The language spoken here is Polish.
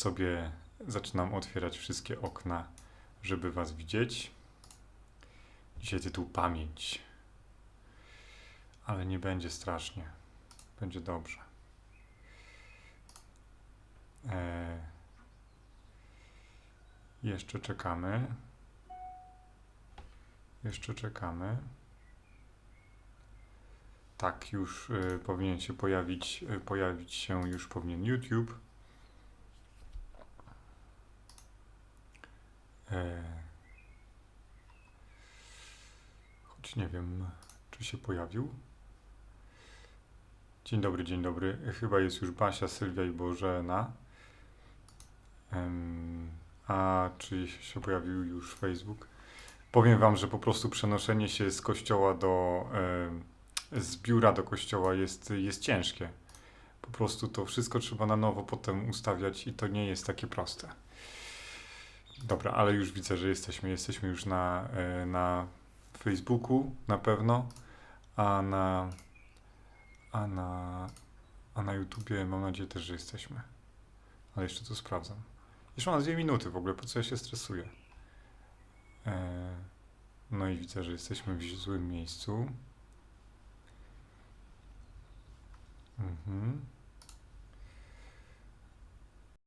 sobie zaczynam otwierać wszystkie okna, żeby Was widzieć. Dzisiaj tytuł Pamięć. Ale nie będzie strasznie. Będzie dobrze. E, jeszcze czekamy. Jeszcze czekamy. Tak, już y, powinien się pojawić, y, pojawić się już powinien YouTube. Choć nie wiem, czy się pojawił. Dzień dobry, dzień dobry. Chyba jest już Basia, Sylwia i Bożena. A czy się pojawił już Facebook? Powiem Wam, że po prostu przenoszenie się z kościoła do. z biura do kościoła jest, jest ciężkie. Po prostu to wszystko trzeba na nowo potem ustawiać i to nie jest takie proste. Dobra, ale już widzę, że jesteśmy. Jesteśmy już na, e, na Facebooku na pewno, a na, a na, a na YouTubie mam nadzieję też, że jesteśmy. Ale jeszcze to sprawdzam. Jeszcze mam dwie minuty w ogóle, po co ja się stresuję? E, no i widzę, że jesteśmy w złym miejscu. Mhm.